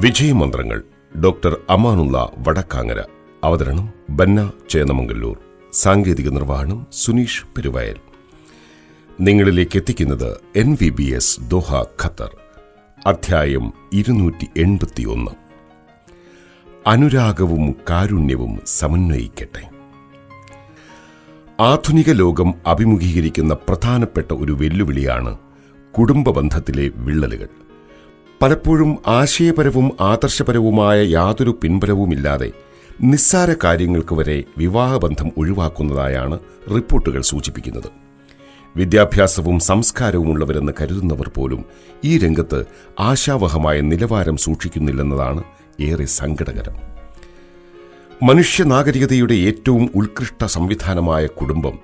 വിജയമന്ത്രങ്ങൾ doctor Amanullah Vadakkangara. അവതരണം ബന്ന ചേന്നമംഗല്ലൂർ. സാങ്കേതിക നിർവഹണം സുനീഷ് പെരുവയൽ. നിങ്ങളിലേക്ക് എത്തിക്കുന്നത് N V B S Doha Qatar. അധ്യായം ഇരുന്നൂറ്റി എൺപത്തിയൊന്ന് അനുരാഗവും കാരുണ്യവും സമന്വയിക്കട്ടെ. ആധുനിക ലോകം അഭിമുഖീകരിക്കുന്ന പ്രധാനപ്പെട്ട ഒരു വെല്ലുവിളിയാണ് കുടുംബ ബന്ധത്തിലെ വിള്ളലുകൾ. പലപ്പോഴും ആശയപരവും ആദർശപരവുമായ യാതൊരു പിൻബലവുമില്ലാതെ നിസ്സാര കാര്യങ്ങൾക്ക് വരെ വിവാഹബന്ധം ഒഴിവാക്കുന്നതായാണ് റിപ്പോർട്ടുകൾ സൂചിപ്പിക്കുന്നത്. വിദ്യാഭ്യാസവും സംസ്കാരവുമുള്ളവരെന്ന് കരുതുന്നവർ പോലും ഈ രംഗത്ത് ആശാവഹമായ നിലവാരം സൂക്ഷിക്കുന്നില്ലെന്നതാണ് ഏറെ സങ്കടകരം. മനുഷ്യ നാഗരികതയുടെ ഏറ്റവും ഉത്കൃഷ്ട സംവിധാനമായ കുടുംബം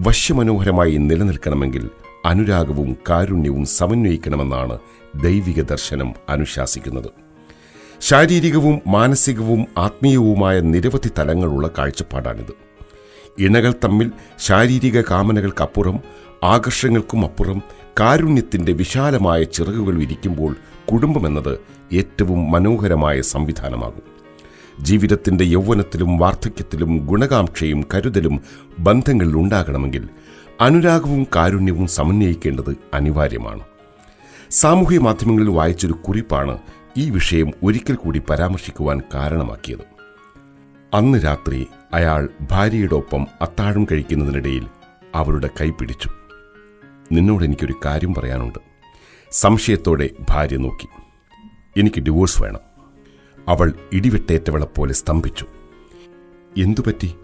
വശ്യമനോഹരമായി നിലനിൽക്കണമെങ്കിൽ അനുരാഗവും കാരുണ്യവും സമന്വയിക്കണമെന്നാണ് ദൈവിക ദർശനം അനുശാസിക്കുന്നത്. ശാരീരികവും മാനസികവും ആത്മീയവുമായ നിരവധി തലങ്ങളുള്ള കാഴ്ചപ്പാടാണിത്. ഇണകൾ തമ്മിൽ ശാരീരിക കാമനകൾക്കപ്പുറം ആകർഷങ്ങൾക്കും അപ്പുറം കാരുണ്യത്തിന്റെ വിശാലമായ ചിറകുകൾ വിരിക്കുമ്പോൾ കുടുംബമെന്നത് ഏറ്റവും മനോഹരമായ സംവിധാനമാകും. ജീവിതത്തിന്റെ യൗവനത്തിലും വാർദ്ധക്യത്തിലും ഗുണകാംക്ഷയും കരുതലും ബന്ധങ്ങളിൽ ഉണ്ടാകണമെങ്കിൽ അനുരാഗവും കാരുണ്യവും സമന്വയിക്കേണ്ടത് അനിവാര്യമാണ്. സാമൂഹ്യ മാധ്യമങ്ങളിൽ വായിച്ചൊരു കുറിപ്പാണ് ഈ വിഷയം ഒരിക്കൽ കൂടി പരാമർശിക്കുവാൻ കാരണമാക്കിയത്. അന്ന് രാത്രി അയാൾ ഭാര്യയോടൊപ്പം അത്താഴം കഴിക്കുന്നതിനിടയിൽ അവരുടെ കൈ പിടിച്ചു. നിന്നോട് എനിക്കൊരു കാര്യം പറയാനുണ്ട്. സംശയത്തോടെ ഭാര്യ നോക്കി. എനിക്ക് ഡിവോഴ്സ് വേണം. അവൾ ഇടിവെട്ടേറ്റവളെപ്പോലെ സ്തംഭിച്ചു. എന്തുപറ്റി?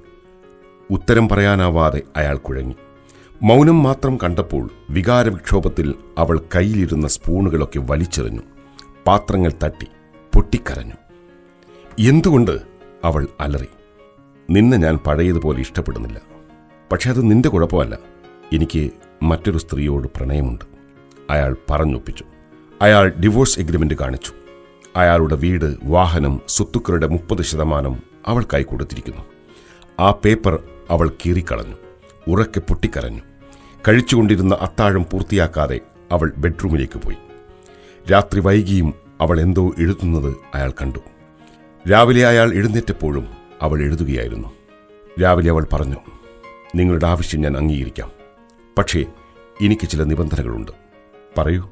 ഉത്തരം പറയാനാവാതെ അയാൾ കുഴങ്ങി. മൗനം മാത്രം കണ്ടപ്പോൾ വികാരവിക്ഷോഭത്തിൽ അവൾ കയ്യിലിരുന്ന സ്പൂണുകളൊക്കെ വലിച്ചെറിഞ്ഞു. പാത്രങ്ങൾ തട്ടി പൊട്ടിക്കരഞ്ഞു. എന്തുകൊണ്ട്? അവൾ അലറി. നിന്നെ ഞാൻ പഴയതുപോലെ ഇഷ്ടപ്പെടുന്നില്ല. പക്ഷെ അത് നിന്റെ കുഴപ്പമല്ല. എനിക്ക് മറ്റൊരു സ്ത്രീയോട് പ്രണയമുണ്ട്. അയാൾ പറഞ്ഞൊപ്പിച്ചു. അയാൾ ഡിവോഴ്സ് എഗ്രിമെന്റ് കാണിച്ചു. അയാളുടെ വീട് വാഹനം സ്വത്തുക്കളുടെ മുപ്പത് ശതമാനം അവൾക്കായി കൊടുത്തിരിക്കുന്നു. ആ പേപ്പർ അവൾ കീറിക്കളഞ്ഞു. ഉറക്കെ പൊട്ടിക്കരഞ്ഞു. കഴിച്ചുകൊണ്ടിരുന്ന അത്താഴം പൂർത്തിയാക്കാതെ അവൾ ബെഡ്റൂമിലേക്ക് പോയി. രാത്രി വൈകിയും അവൾ എന്തോ എഴുതുന്നത് അയാൾ കണ്ടു. രാവിലെ അയാൾ എഴുന്നേറ്റപ്പോഴും അവൾ എഴുതുകയായിരുന്നു. രാവിലെ അവൾ പറഞ്ഞു നിങ്ങളുടെ ആവശ്യം ഞാൻ അംഗീകരിക്കാം. പക്ഷേ എനിക്ക് ചില നിബന്ധനകളുണ്ട്. പറയൂ.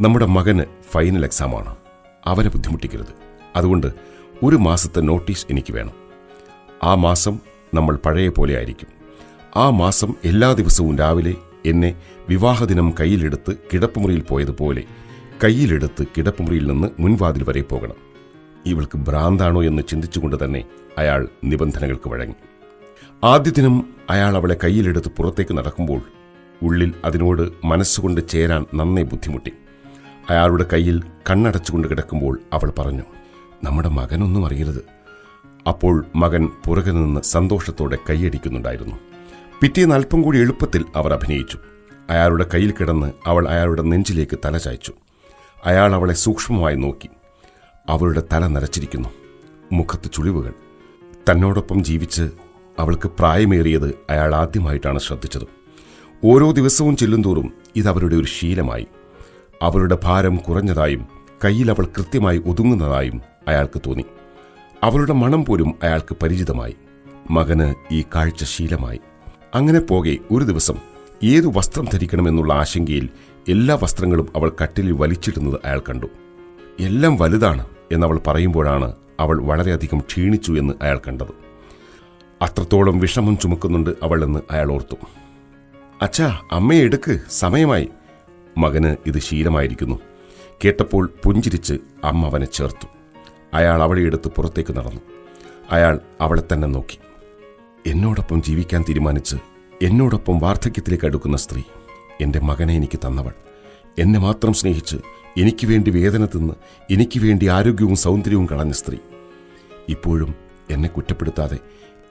നമ്മുടെ മകന് ഫൈനൽ എക്സാമാണ്. അവനെ ബുദ്ധിമുട്ടിക്കരുത്. അതുകൊണ്ട് ഒരു മാസത്തെ നോട്ടീസ് എനിക്ക് വേണം. ആ മാസം നമ്മൾ പഴയ പോലെ ആയിരിക്കും. ആ മാസം എല്ലാ ദിവസവും രാവിലെ എന്നെ വിവാഹദിനം കയ്യിലെടുത്ത് കിടപ്പുമുറിയിൽ പോയതുപോലെ കയ്യിലെടുത്ത് കിടപ്പുമുറിയിൽ നിന്ന് മുൻവാതിൽ വരെ പോകണം. ഇവൾക്ക് ഭ്രാന്താണോ എന്ന് ചിന്തിച്ചുകൊണ്ട് തന്നെ അയാൾ നിബന്ധനകൾക്ക് വഴങ്ങി. ആദ്യ ദിനം അയാൾ അവളെ കയ്യിലെടുത്ത് പുറത്തേക്ക് നടക്കുമ്പോൾ ഉള്ളിൽ അതിനോട് മനസ്സുകൊണ്ട് ചേരാൻ നന്നേ ബുദ്ധിമുട്ടി. അയാളുടെ കയ്യിൽ കണ്ണടച്ചുകൊണ്ട് കിടക്കുമ്പോൾ അവൾ പറഞ്ഞു നമ്മുടെ മകനൊന്നും അറിയരുത്. അപ്പോൾ മകൻ പുറകെ നിന്ന് സന്തോഷത്തോടെ കൈയടിക്കുന്നുണ്ടായിരുന്നു. പിറ്റേന്ന് അല്പം കൂടി എളുപ്പത്തിൽ അവർ അഭിനയിച്ചു. അയാളുടെ കയ്യിൽ കിടന്ന് അവൾ അയാളുടെ നെഞ്ചിലേക്ക് തല ചായ്ച്ചു. അയാൾ അവളെ സൂക്ഷ്മമായി നോക്കി. അവളുടെ തല നരച്ചിരിക്കുന്നു. മുഖത്ത് ചുളിവുകൾ. തന്നോടൊപ്പം ജീവിച്ച് അവൾക്ക് പ്രായമേറിയത് അയാൾ ആദ്യമായിട്ടാണ് ശ്രദ്ധിച്ചത്. ഓരോ ദിവസവും ചെല്ലുന്തോറും ഇതവരുടെ ഒരു ശീലമായി. അവളുടെ ഭാരം കുറഞ്ഞതായും കയ്യിൽ അവൾ കൃത്യമായി ഒതുങ്ങുന്നതായും അയാൾക്ക് തോന്നി. അവളുടെ മണം പോലും അയാൾക്ക് പരിചിതമായി. മകന് ഈ കാഴ്ച ശീലമായി. അങ്ങനെ പോകെ ഒരു ദിവസം ഏതു വസ്ത്രം ധരിക്കണമെന്നുള്ള ആശങ്കയിൽ എല്ലാ വസ്ത്രങ്ങളും അവൾ കട്ടിലിൽ വലിച്ചിടുന്നത് അയാൾ കണ്ടു. എല്ലാം വലുതാണ് എന്നവൾ പറയുമ്പോഴാണ് അവൾ വളരെയധികം ക്ഷീണിച്ചു എന്ന് അയാൾ കണ്ടത്. അത്രത്തോളം വിഷമം ചുമക്കുന്നുണ്ട് അവൾ എന്ന് അയാൾ ഓർത്തു. അച്ഛാ അമ്മയെ എടുക്ക് സമയമായി. മകന് ഇത് ശീലമായിരിക്കുന്നു. കേട്ടപ്പോൾ പുഞ്ചിരിച്ച് അമ്മ അവനെ ചേർത്തു. അയാൾ അവളെ എടുത്ത് പുറത്തേക്ക് നടന്നു. അയാൾ അവളെ തന്നെ നോക്കി. എന്നോടൊപ്പം ജീവിക്കാൻ തീരുമാനിച്ച് എന്നോടൊപ്പം വാർദ്ധക്യത്തിലേക്ക് അടുക്കുന്ന സ്ത്രീ എന്റെ മകനെ എനിക്ക് തന്നവൾ. എന്നെ മാത്രം സ്നേഹിച്ച് എനിക്ക് വേണ്ടി വേദന തിന്ന് എനിക്ക് വേണ്ടി ആരോഗ്യവും സൗന്ദര്യവും കളഞ്ഞ സ്ത്രീ. ഇപ്പോഴും എന്നെ കുറ്റപ്പെടുത്താതെ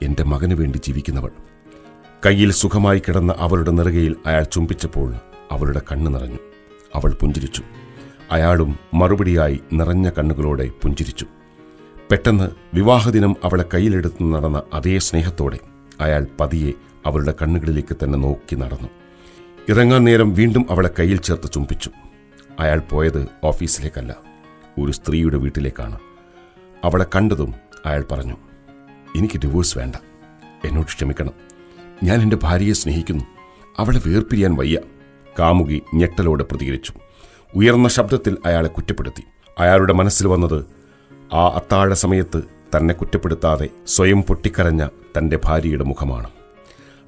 എന്റെ മകന് വേണ്ടി ജീവിക്കുന്നവൾ. കയ്യിൽ സുഖമായി കിടന്ന അവളുടെ നെറുകയിൽ അയാൾ ചുംബിച്ചപ്പോൾ അവളുടെ കണ്ണ് നിറഞ്ഞു. അവൾ പുഞ്ചിരിച്ചു. അയാളും മറുപടിയായി നിറഞ്ഞ കണ്ണുകളോടെ പുഞ്ചിരിച്ചു. പെട്ടെന്ന് വിവാഹദിനം അവളെ കയ്യിലെടുത്ത് നടന്ന അതേ സ്നേഹത്തോടെ അയാൾ പതിയെ അവളുടെ കണ്ണുകളിലേക്ക് തന്നെ നോക്കി നടന്നു. ഇറങ്ങാൻ നേരം വീണ്ടും അവളെ കയ്യിൽ ചേർത്ത് ചുംബിച്ചു. അയാൾ പോയത് ഓഫീസിലേക്കല്ല ഒരു സ്ത്രീയുടെ വീട്ടിലേക്കാണ്. അവളെ കണ്ടതും അയാൾ പറഞ്ഞു എനിക്ക് ഡിവോഴ്സ് വേണ്ട. എന്നോട് ക്ഷമിക്കണം. ഞാൻ എന്റെ ഭാര്യയെ സ്നേഹിക്കുന്നു. അവളെ വേർപിരിയാൻ വയ്യ. കാമുകി ഞെട്ടലോടെ പ്രതികരിച്ചു. ഉയർന്ന ശബ്ദത്തിൽ അയാളെ കുറ്റപ്പെടുത്തി. അയാളുടെ മനസ്സിൽ വന്നത് ആ അത്താഴ സമയത്ത് തന്നെ കുറ്റപ്പെടുത്താതെ സ്വയം പൊട്ടിക്കരഞ്ഞ തന്റെ ഭാര്യയുടെ മുഖമാണ്.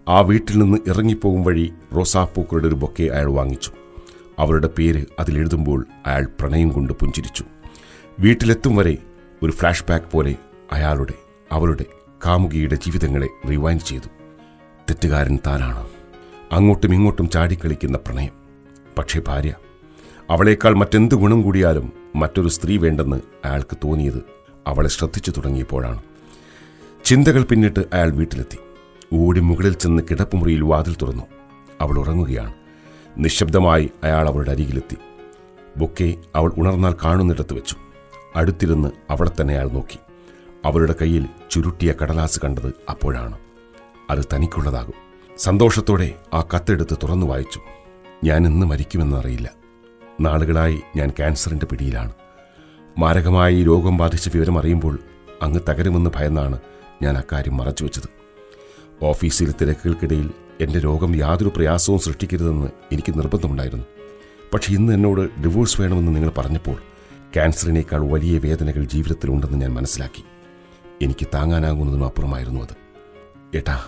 ആ വീട്ടിൽ നിന്ന് ഇറങ്ങിപ്പോകും വഴി റോസാപ്പൂക്കളുടെ ഒരു ബൊക്കെ അയാൾ വാങ്ങിച്ചു. അവരുടെ പേര് അതിലെഴുതുമ്പോൾ അയാൾ പ്രണയം കൊണ്ട് പുഞ്ചിരിച്ചു. വീട്ടിലെത്തും വരെ ഒരു ഫ്ലാഷ് ബാക്ക് പോലെ അയാളുടെ അവരുടെ കാമുകിയുടെ ജീവിതങ്ങളെ റിവൈൻഡ് ചെയ്തു. തെറ്റുകാരൻ താനാണ്. അങ്ങോട്ടും ഇങ്ങോട്ടും ചാടിക്കളിക്കുന്ന പ്രണയം. പക്ഷേ ഭാര്യ അവളേക്കാൾ മറ്റെന്ത് ഗുണം കൂടിയാലും മറ്റൊരു സ്ത്രീ വേണ്ടെന്ന് അയാൾക്ക് തോന്നിയത് അവളെ ശ്രദ്ധിച്ചു തുടങ്ങിയപ്പോഴാണ്. ചിന്തകൾ പിന്നിട്ട് അയാൾ വീട്ടിലെത്തി. ഓടി മുകളിൽ ചെന്ന് കിടപ്പുമുറിയിൽ വാതിൽ തുറന്നു. അവൾ ഉറങ്ങുകയാണ്. നിശബ്ദമായി അയാൾ അവളുടെ അരികിലെത്തി. ബൊക്കെ അവൾ ഉണർന്നാൽ കാണുന്നിടത്ത് വെച്ചു. അടുത്തിരുന്ന് അവളെ തന്നെ അയാൾ നോക്കി. അവളുടെ കയ്യിൽ ചുരുട്ടിയ കടലാസ് കണ്ടത് അപ്പോഴാണ്. അത് തനിക്കുള്ളതാകും. സന്തോഷത്തോടെ ആ കത്തെടുത്ത് തുറന്നു വായിച്ചു. ഞാൻ ഇന്ന് മരിക്കുമെന്നറിയില്ല നാളുകളായി ഞാൻ ക്യാൻസറിന്റെ പിടിയിലാണ്. മാരകമായി രോഗം ബാധിച്ച വിവരം അറിയുമ്പോൾ അങ്ങ് തകരുമെന്ന് ഭയന്നാണ് ഞാൻ അക്കാര്യം മറച്ചു വെച്ചത്. ഓഫീസിലെ തിരക്കുകൾക്കിടയിൽ എന്റെ രോഗം യാതൊരു പ്രയാസവും സൃഷ്ടിക്കരുതെന്ന് എനിക്ക് നിർബന്ധമുണ്ടായിരുന്നു. പക്ഷേ ഇന്ന് എന്നോട് ഡിവോഴ്സ് വേണമെന്ന് നിങ്ങൾ പറഞ്ഞപ്പോൾ ക്യാൻസറിനേക്കാൾ വലിയ വേദനകൾ ജീവിതത്തിലുണ്ടെന്ന് ഞാൻ മനസ്സിലാക്കി. എനിക്ക് താങ്ങാനാകുന്നതിനും അപ്പുറമായിരുന്നു അത്. ഏട്ടാ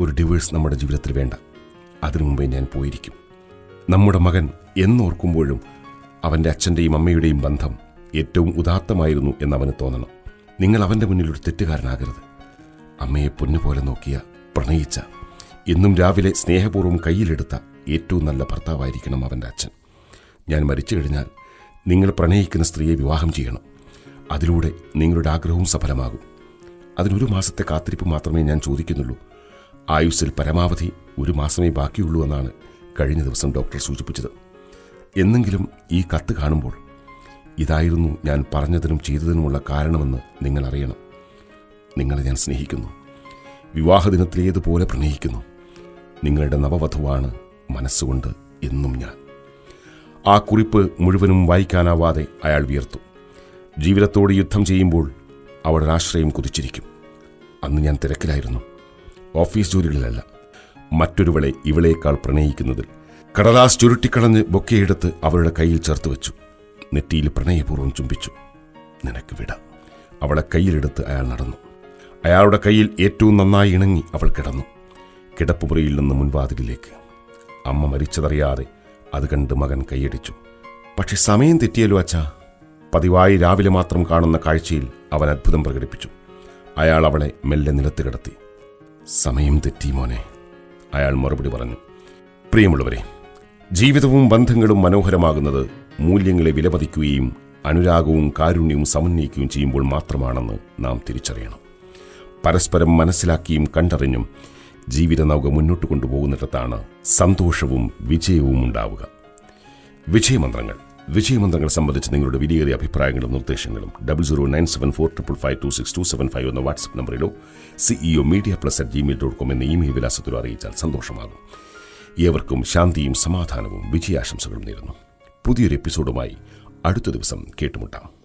ഒരു ഡിവോഴ്സ് നമ്മുടെ ജീവിതത്തിൽ വേണ്ട. അതിനു മുമ്പേ ഞാൻ പോയിരിക്കും. നമ്മുടെ മകൻ എന്നോർക്കുമ്പോഴും അവന്റെ അച്ഛന്റെയും അമ്മയുടെയും ബന്ധം ഏറ്റവും ഉദാത്തമായിരുന്നു എന്നവന് തോന്നണം. നിങ്ങൾ അവന്റെ മുന്നിൽ ഒരു തെറ്റുകാരനാകരുത്. അമ്മയെ പൊന്നുപോലെ നോക്കിയ പ്രണയിച്ച എന്നും രാവിലെ സ്നേഹപൂർവം കയ്യിലെടുത്ത ഏറ്റവും നല്ല ഭർത്താവായിരിക്കണം അവന്റെ അച്ഛൻ. ഞാൻ മരിച്ചു കഴിഞ്ഞാൽ നിങ്ങൾ പ്രണയിക്കുന്ന സ്ത്രീയെ വിവാഹം ചെയ്യണം. അതിലൂടെ നിങ്ങളുടെ ആഗ്രഹവും സഫലമാകും. അതിനൊരു മാസത്തെ കാത്തിരിപ്പ് മാത്രമേ ഞാൻ ചോദിക്കുന്നുള്ളൂ. ആയുസ്സിൽ പരമാവധി ഒരു മാസമേ ബാക്കിയുള്ളൂ എന്നാണ് കഴിഞ്ഞ ദിവസം ഡോക്ടർ സൂചിപ്പിച്ചത്. എന്നെങ്കിലും ഈ കത്ത് കാണുമ്പോൾ ഇതായിരുന്നു ഞാൻ പറഞ്ഞതിനും ചെയ്തതിനുമുള്ള കാരണമെന്ന് നിങ്ങൾ അറിയണം നിങ്ങളെ ഞാൻ സ്നേഹിക്കുന്നു. വിവാഹദിനത്തിലേതുപോലെ പ്രണയിക്കുന്നു. നിങ്ങളുടെ നവവധുവാണ് മനസ്സുകൊണ്ട് എന്നും ഞാൻ. ആ കുറിപ്പ് മുഴുവനും വായിക്കാനാവാതെ അയാൾ വിയർത്തു. ജീവിതത്തോട് യുദ്ധം ചെയ്യുമ്പോൾ അവൾ ആശ്രയം കുതിച്ചിരിക്കും. അന്ന് ഞാൻ തിരക്കിലായിരുന്നു. ഓഫീസ് ജോലികളിലല്ല. മറ്റൊരുവളെ ഇവളേക്കാൾ പ്രണയിക്കുന്നതിൽ കടലാസ് ചുരുട്ടിക്കളഞ്ഞ് ബൊക്കെയെടുത്ത് അവളുടെ കയ്യിൽ ചേർത്ത് വെച്ചു. നെറ്റിയിൽ പ്രണയപൂർവം ചുംബിച്ചു. നിനക്ക് വിട. അവളെ കയ്യിലെടുത്ത് അയാൾ നടന്നു. അയാളുടെ കയ്യിൽ ഏറ്റവും നന്നായി ഇണങ്ങി അവൾ കിടന്നു. കിടപ്പുമുറിയിൽ നിന്ന് മുൻവാതിലിലേക്ക്. അമ്മ മരിച്ചതറിയാതെ അത് കണ്ട് മകൻ കൈയടിച്ചു. പക്ഷെ സമയം തെറ്റിയല്ലോ അച്ഛാ. പതിവായി രാവിലെ മാത്രം കാണുന്ന കാഴ്ചയിൽ അവൻ അത്ഭുതം പ്രകടിപ്പിച്ചു. അയാൾ അവളെ മെല്ലെ നിലത്ത് കിടത്തി. സമയം തെറ്റി മോനെ. അയാൾ മറുപടി പറഞ്ഞു. പ്രിയമുള്ളവരെ ജീവിതവും ബന്ധങ്ങളും മനോഹരമാകുന്നത് മൂല്യങ്ങളെ വിലമതിക്കുകയും അനുരാഗവും കാരുണ്യവും സമന്വയിക്കുകയും ചെയ്യുമ്പോൾ മാത്രമാണെന്ന് നാം തിരിച്ചറിയണം. പരസ്പരം മനസ്സിലാക്കിയും കണ്ടറിഞ്ഞും ജീവിത നൗക മുന്നോട്ട് കൊണ്ടുപോകുന്നിടത്താണ് സന്തോഷവും വിജയവും ഉണ്ടാവുക. വിജയമന്ത്രങ്ങൾ. വിജയമന്ത്രങ്ങൾ സംബന്ധിച്ച് നിങ്ങളുടെ വിലയേറിയ അഭിപ്രായങ്ങളും നിർദ്ദേശങ്ങളും double zero nine seven four triple five two six two seven five എന്ന WhatsApp നമ്പറിലോ CEO media plus at Gmail dot com എന്ന ഇമെയിൽ വിലാസത്തിലോ അറിയിച്ചാൽ സന്തോഷമാകും. ഏവർക്കും ശാന്തിയും സമാധാനവും വിജയാശംസകളും നേരുന്നു. പുതിയൊരു എപ്പിസോഡുമായി അടുത്ത ദിവസം കേട്ടുമുട്ടാം.